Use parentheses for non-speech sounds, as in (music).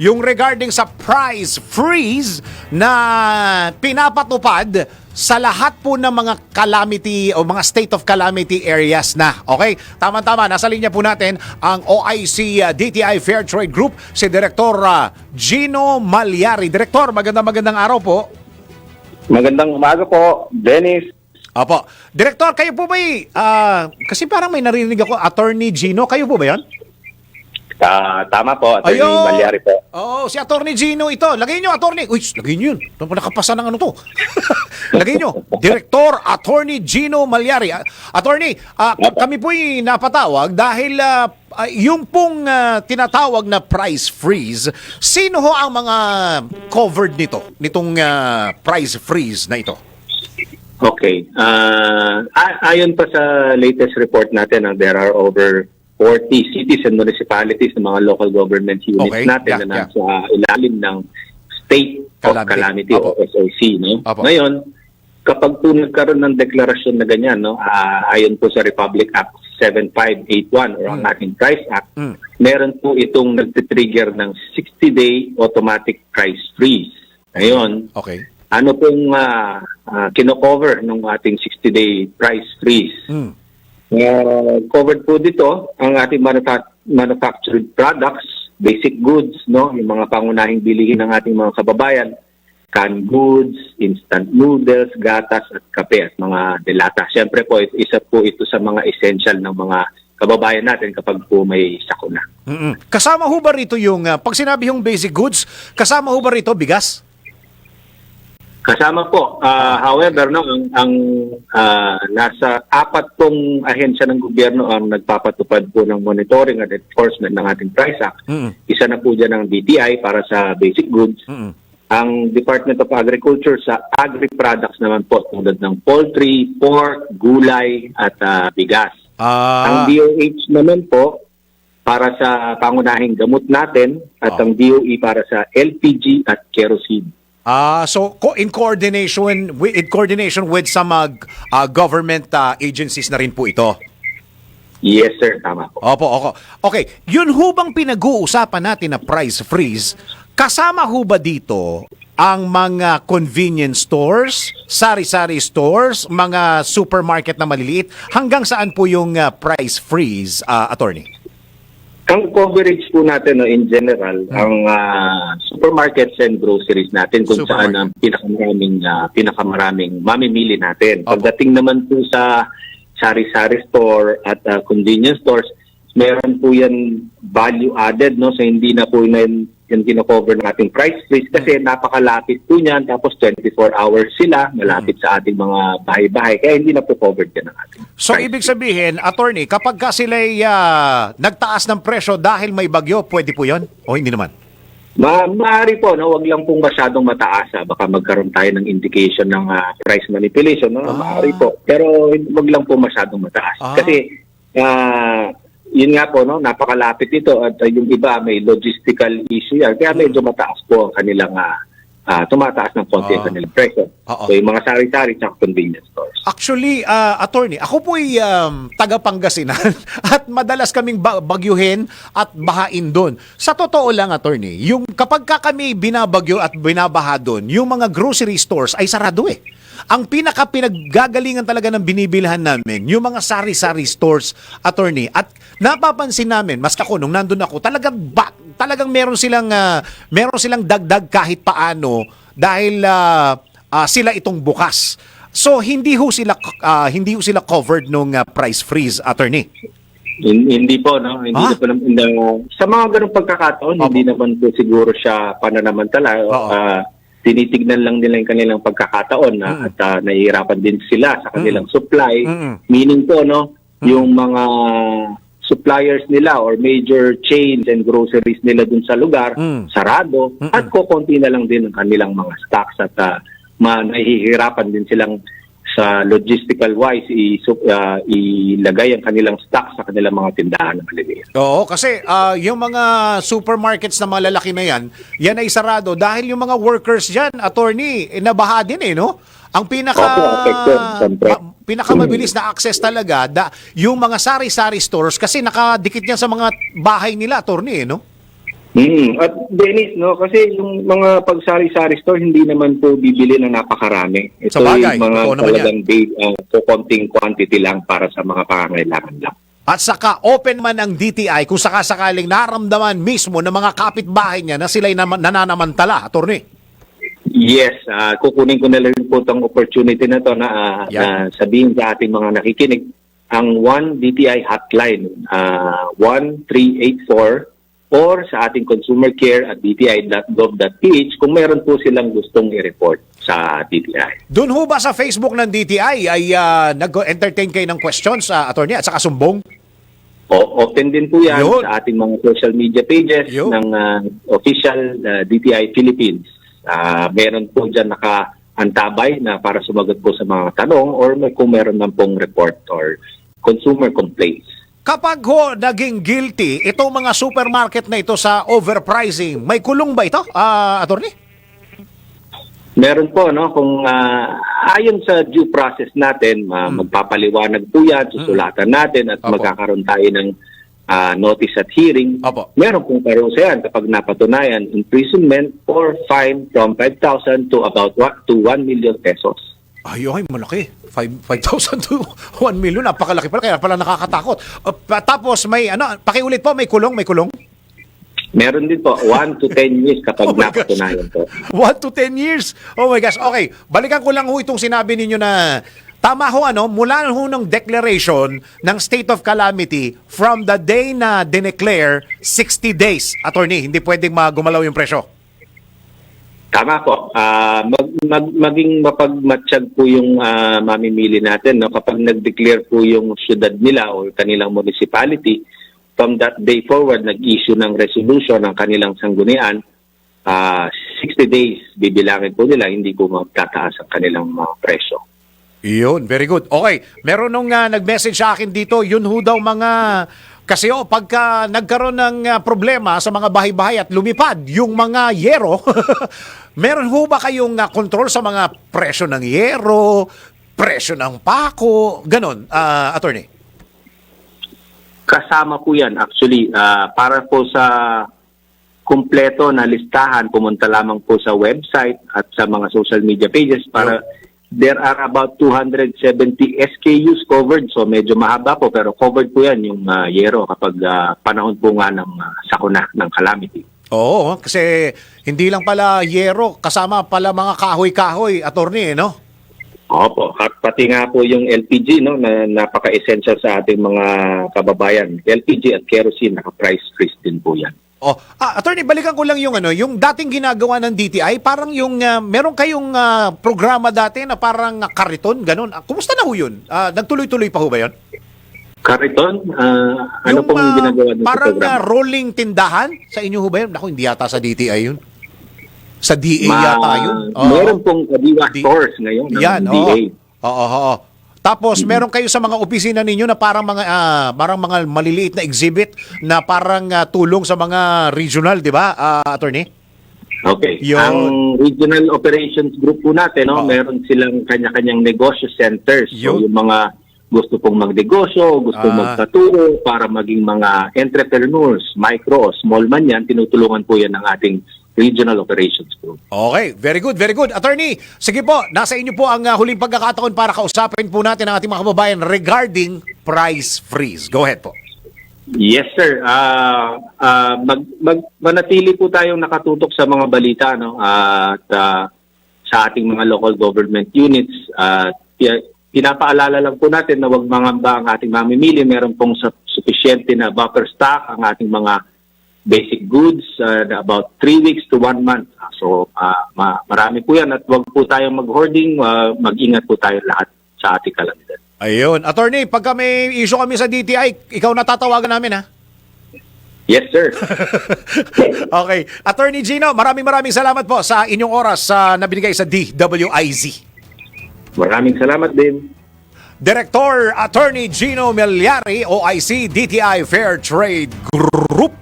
yung regarding sa price freeze na pinapatupad sa lahat po ng mga calamity o mga state of calamity areas na. Okay? Tama-tama, nasa linya po natin ang OIC uh, DTI Fair Trade Group, si Direktor uh, Gino Malyari. Direktor, magandang magandang araw po. Magandang umaga po, Dennis. Opo. Direktor, kayo po ba ah, kasi parang may narinig ako, Attorney Gino, kayo po ba yan? Ah, tama po, Attorney Ayun! Malyari po. Oo, si Attorney Gino ito. Lagay nyo, Attorney. Uy, lagay nyo yun. Ito pa nakapasa ng ano to. (laughs) lagay nyo. Director Attorney Gino Malyari. Ah, Attorney, Apo. kami po'y napatawag dahil ah, ah, yung pong ah, tinatawag na price freeze, sino ho ang mga covered nito? Nitong ah, price freeze na ito? Okay. A- ayon pa sa latest report natin, ah, there are over 40 cities and municipalities ng mga local government units Okay, natin yeah, na nasa ilalim ng State of Calamity. Calamity, Apo. o SOC. No? Apo. Ngayon, kapag po nagkaroon ng deklarasyon na ganyan, no, ah, ayon po sa Republic Act 7581 or ang Mm. ating Price Act, Mm. meron po itong nagtitrigger ng 60-day automatic price freeze. Ngayon, Okay. ano pong uh, kino-cover ng ating 60-day price freeze? Mm. Uh, covered po dito ang ating manufa- manufactured products, basic goods, no, yung mga pangunahing bilihin ng ating mga kababayan, canned goods, instant noodles, gatas at kape at mga delata. Siyempre po, isa po ito sa mga essential ng mga kababayan natin kapag po may sakuna. Mm-mm. Kasama ho ba rito yung, ah, pag sinabi yung basic goods, kasama ho ba rito bigas? Kasama po. Ah, however, no, ang, ang ah, nasa apat pong ahensya ng gobyerno ang nagpapatupad po ng monitoring at enforcement ng ating price act. Mm-mm. Isa na po dyan ang DTI para sa basic goods. Mm-mm. Ang Department of Agriculture sa agri-products naman po tulad ng poultry, pork, gulay at ah, bigas. Ah, Ang DOH naman po para sa pangunahing gamot natin at Ah. ang DOE para sa LPG at kerosene. Ah, so co- in coordination with in coordination with some uh, g- uh, government uh, agencies na rin po ito. Yes sir, tama po. Opo, opo. Okay, yun ho bang pinag-uusapan natin na price freeze? Kasama ho ba dito ang mga convenience stores, sari-sari stores, mga supermarket na maliliit? Hanggang saan po yung uh, price freeze, uh, attorney? Ang coverage po natin no, in general, ang ah, supermarkets and groceries natin kung saan ang pinakamaraming ah, pinakamaraming mamimili natin. Opo. Pagdating naman po sa sari-sari store at ah, convenience stores, meron po yan value added no so hindi na po yun yung kino-cover ng ating price freeze kasi napakalapit po niyan tapos 24 hours sila malapit sa ating mga bahay-bahay kaya hindi na po covered yan ng ating So price ibig sabihin, attorney, kapag ka sila nagtaas ng presyo dahil may bagyo, pwede po yon O hindi naman? Ma maaari po, no, wag lang pong masyadong mataas. ah. Baka magkaroon tayo ng indication ng ah, price manipulation. No? Ah. Maaari po. Pero wag lang po masyadong mataas. Ah. Kasi, ah, yun nga po, no, napakalapit ito. At ah, yung iba may logistical issue yan. Kaya medyo mataas po ang kanilang, ah, ah, tumataas ng konti ang Ah. kanilang presyo. So, yung mga sari-sari at convenience stores. Actually, uh, attorney, ako po'y um, taga Pangasinan (laughs) at madalas kaming ba- bagyuhin at bahain doon. Sa totoo lang, attorney, yung kapag ka kami binabagyo at binabaha doon, yung mga grocery stores ay sarado eh. Ang pinaka pinaggagalingan talaga ng binibilhan namin, yung mga sari-sari stores, attorney. At napapansin namin, mas ako nung nandun ako, talagang ba, talagang meron silang ah, meron silang dagdag kahit paano dahil ah, ah, sila itong bukas. So hindi ho sila ah, hindi ho sila covered nung ah, price freeze attorney. Hin- Hindi po, no? Hindi Ah? po nam- na- sa mga ganung pagkakataon, Opo. hindi naman po siguro siya pananamantala. Oo. Ah, tinitignan lang nila yung kanilang pagkakataon na Mm. at ah, nahihirapan din sila sa kanilang supply. Mm-mm. Meaning po, no, yung mga suppliers nila or major chains and groceries nila dun sa lugar, Mm. sarado, Mm-mm. at kukunti na lang din ang kanilang mga stocks at ma- nahihirapan din silang sa logistical wise i uh, ilagay ang kanilang stock sa kanilang mga tindahan na maliliit. Oo, kasi ah, yung mga supermarkets na malalaki na yan, yan ay sarado dahil yung mga workers diyan, attorney, eh, nabaha din eh, no? Ang pinaka Opo, affected, siyempre. ma- pinakamabilis na access talaga da, yung mga sari-sari stores kasi nakadikit yan sa mga bahay nila, attorney, eh, no? Hmm. At Dennis, no, kasi yung mga pagsari-sari store, hindi naman po bibili ng napakarami. Ito Sa bagay, yung mga talagang big, uh, konting quantity lang para sa mga pangangailangan lang. At saka open man ang DTI kung sakasakaling naramdaman mismo ng mga kapitbahay niya na sila'y naman, nananamantala, attorney. Yes, ah, kukunin ko na lang po itong opportunity na to na, ah, Yan. na sabihin sa ating mga nakikinig ang 1 DTI hotline, ah, 1384 or sa ating consumer care at dti.gov.ph kung meron po silang gustong i-report sa DTI. Doon ho ba sa Facebook ng DTI ay ah, nag-entertain kayo ng questions, sa attorney, at saka sumbong? O, open din po yan Yun. sa ating mga social media pages Yun. ng ah, official ah, DTI Philippines. Ah, meron po dyan naka-antabay na para sumagot po sa mga tanong or may, kung meron man pong report or consumer complaints. Kapag ho naging guilty itong mga supermarket na ito sa overpricing, may kulong ba ito, ah, attorney? Meron po, no? Kung ah, ayon sa due process natin, ah, magpapaliwanag po yan, susulatan natin at Hmm. Opo. magkakaroon tayo ng ah, notice at hearing. Opo. Meron pong parusa yan kapag napatunayan imprisonment or fine from 5,000 to about to 1 million pesos. Ay, ay, malaki. Five- 5,000 to (laughs) 1 million. Napakalaki pala. Kaya pala nakakatakot. Uh, pa- tapos may, ano, pakiulit po, may kulong, may kulong. Meron din po 1 to 10 years kapag (laughs) Oh napatunayan po. 1 to 10 years. Oh my gosh. Okay, balikan ko lang ho itong sinabi ninyo na tama ho ano, mula ho ng declaration ng state of calamity from the day na dineclare 60 days. Attorney, hindi pwedeng magumalaw yung presyo. Tama po. Ah, mag, mag, maging mapagmatsyag po yung ah, mamimili natin. No? Kapag nag-declare po yung syudad nila o kanilang municipality, from that day forward, nag-issue ng resolution ng kanilang sanggunian, ah, 60 days bibilangin po nila, hindi po magtataas ang kanilang mga presyo. Yun, very good. Okay, meron nung ah, nag-message sa akin dito, yun ho daw mga... Kasi oh, pagka nagkaroon ng ah, problema sa mga bahay-bahay at lumipad yung mga yero, (laughs) meron ho ba kayong ah, control sa mga presyo ng yero, presyo ng pako, ganon, ah, attorney? Kasama po yan actually ah, para po sa kumpleto na listahan pumunta lamang po sa website at sa mga social media pages para there are about 270 SKUs covered so medyo mahaba po pero covered po yan yung ah, yero kapag ah, panahon po nga ng ah, sakuna ng calamity. Oo, kasi hindi lang pala yero, kasama pala mga kahoy-kahoy, attorney, eh, no? Opo, at pati nga po yung LPG no na napaka-essential sa ating mga kababayan. LPG at kerosene naka-price freeze din po yan. Oh, ah, attorney, balikan ko lang yung ano, yung dating ginagawa ng DTI, parang yung ah, meron kayong ah, programa dati na parang ah, kariton, ganun. Ah, kumusta na ho yun? Ah, nagtuloy-tuloy pa ho ba yun? Kariton, ah, ano Yung, pong ah, ginagawa sa Parang programa? ah, rolling tindahan sa inyo ho ba yun? Naku, hindi yata sa DTI yun. Sa DA Ma- yata yun. Oo. Meron pong Kadiwa Di- stores ngayon ng Yan, oo. DA. Oo, oo. Tapos meron kayo sa mga opisina ninyo na parang mga ah, parang mga maliliit na exhibit na parang ah, tulong sa mga regional, 'di ba? Ah, attorney? Okay. Yun. Ang Regional Operations Group po natin, no, Oo. meron silang kanya-kanyang negosyo centers. So Yun. yung mga gusto pong magnegosyo, gusto Ah. magpaturo para maging mga entrepreneurs, micro o small man yan, tinutulungan po yan ng ating Regional Operations Group. Okay, very good, very good. Attorney, sige po, nasa inyo po ang ah, huling pagkakataon para kausapin po natin ang ating mga kababayan regarding price freeze. Go ahead po. Yes, sir. Ah, ah, mag, mag, manatili po tayong nakatutok sa mga balita no? at ah, sa ating mga local government units. At pinapaalala lang po natin na wag mangamba ang ating mamimili. Meron pong su- sufficiente na buffer stock ang ating mga basic goods ah, na about 3 weeks to 1 month. Ah, So ah, ma- marami po yan at wag po tayong mag-hoarding. ah, mag-ingat po tayo lahat sa ating kalamidad. Ayun. Attorney, pagka may issue kami sa DTI, ikaw natatawagan namin ha? Yes, sir. (laughs) okay. Attorney Gino, maraming maraming salamat po sa inyong oras sa nabinigay sa DWIZ. Maraming salamat din. Director Attorney Gino Milyari, OIC, DTI Fair Trade Group.